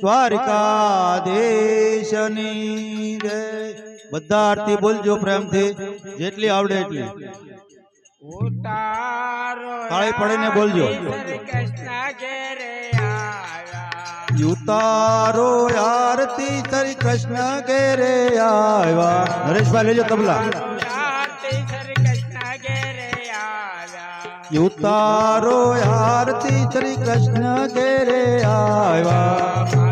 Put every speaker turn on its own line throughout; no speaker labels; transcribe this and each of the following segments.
દ્વારિકાધીશની જય બધા આરતી બોલજો પ્રેમથી જેટલી આવડે એટલી. તાળી પાડીને બોલજો. ઉતારો આરતી શ્રી કૃષ્ણ ઘેરે આવ્યા. નરેશભાઈ લેજો તબલા. ઉતારો આરતી શ્રી કૃષ્ણ ઘેરે આવ્યા.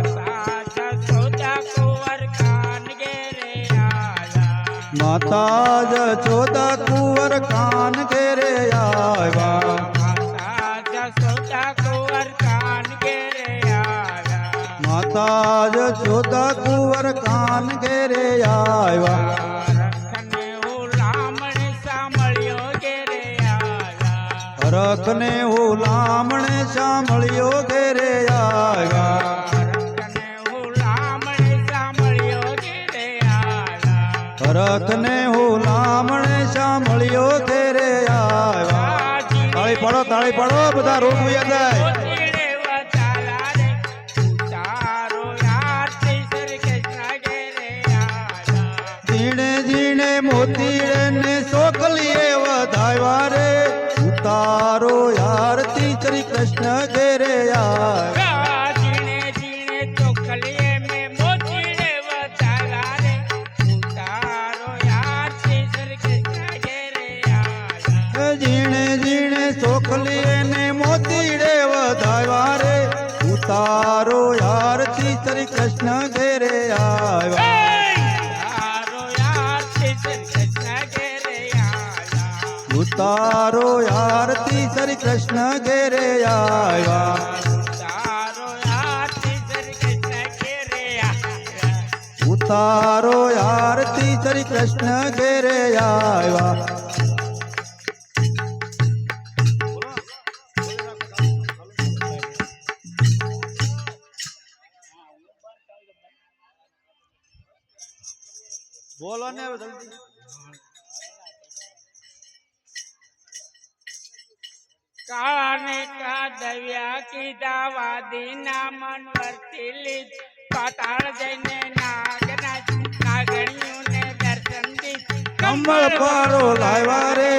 माता जसोदा कुंवर कान घेरे आवा।
माता जसोदा कुंवर कान घेरे आवा।
माता जसोदा कुंवर कान घेरे आवा
रखने हो लामणे सांभळ्यो घेरे आवा।
રથને હુલામણે સાંભળ્યો તેરે આવ્યા.
તાળી પડો તાળી પડો, બધા રૂમ યાદ ઝીણે ઝીણે મોતીડે ને સોકલીએ વધાવ્યા રે. ઉતારો યાર શ્રી કૃષ્ણ
કૃષ્ણ ઘેરે આવ્યા
ઉતારો આરતી શ્રી કૃષ્ણ ઘેરે આવ્યા.
ઉતારો આરતી શ્રી કૃષ્ણ ઘેરે આવ્યા
બોલો ને હવે જલ્દી
કાને કાદવ્યા કીધા વાદીના મન વર્તી લીધ પાતાળ જઈને નાગના નાગણીઓને દર્શન દીધ
કમળ પારો લાવ્યા રે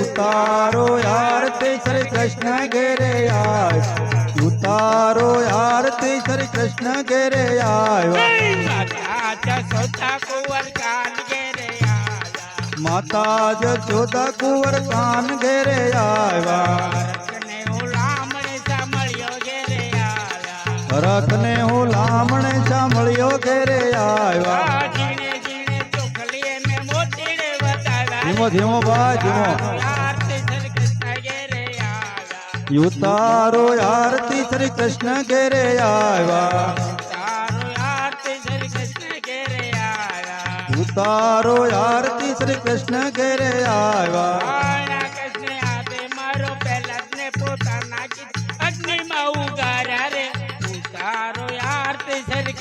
ઉતારો આરતી શ્રી કૃષ્ણ ઘેરે આવ્યા ઉતારો આરતી શ્રી કૃષ્ણ ઘેરે આવ્યા
માતા જસોદા કુંવર કાન ઘેરે આવ્યા
માતા જશોદા કુંવર કાન ઘેરે આવ્યા
રખને હુલામણે સાંભળ્યો ઘેરે આવ્યા
રથને હું લામણે સાંભળ્યો ઘેરે આવ્યા
આ જીણે જીણે ચોખલીએ મેં મોતીડે બતાવ્યા
ધીમો ધીમો ભાઈ ધીમો
આરતી શ્રી કૃષ્ણ ઘેરે આવ્યા
ઉતારો આરતી શ્રી કૃષ્ણ ઘેરે આવ્યા ઉતારો આરતી શ્રી કૃષ્ણ ઘેરે આવ્યા.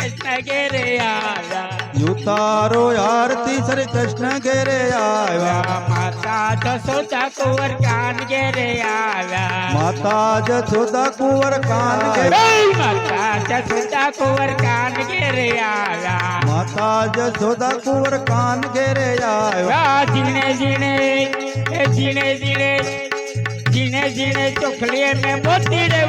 कृष्ण गेरे आया। युतारो आरती
कृष्ण गेरे आया। माता जसोदा
कुंवर कान गेरे आया। माता जसोदा
कुंवर कान गेरे माता जसोदा कुंवर
कान गेरे आया। माता जसोदा कुंवर कान गेरे आया। जीने जीने जीने जीने जीने जीने चोखलिए में मोती रे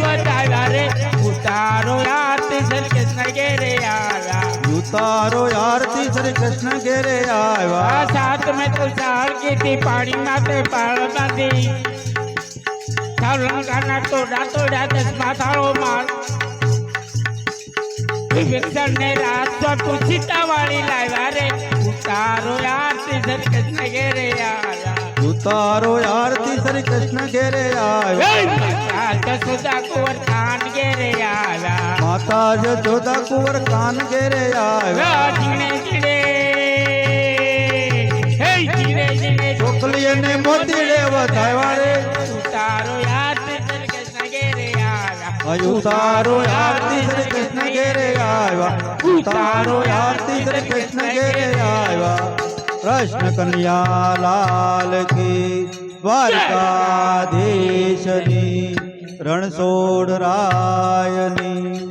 ઉતારો આરતી શ્રી કૃષ્ણ ઘેરે આવ્યા
આ સાત મેં તો સાળ કીધી પાણી માટે પાળ બાંધી લંકાના તોડા તોડા દસમા થાળો માલ વિભીષણ ને રાત તું સીતા વાળી લાવ્યા રે ઉતારો આરતી શ્રી કૃષ્ણ ઘેરે આવ્યા
ઉતારો આરતી શ્રી કૃષ્ણ ઘેરે આવ્યા
માતા જશોદા કુંવર કાન ઘેરે આવ્યા
માતા જશોદા કુંવર કાન ઘેરે આવ્યા
આ જીણે જીણે હે જીણે જીણે
ચોકલીએ ને મોતીડે વધાવ્યા રે
ઉતારો આરતી શ્રી કૃષ્ણ ઘેરે આવ્યા
ઉતારો આરતી શ્રી કૃષ્ણ ઘેરે આવ્યા ઉતારો આરતી શ્રી કૃષ્ણ ઘેરે આવ્યા કૃષ્ણ કન્યા લાલ કી દ્વારકાધીશની રણછોડ રાયની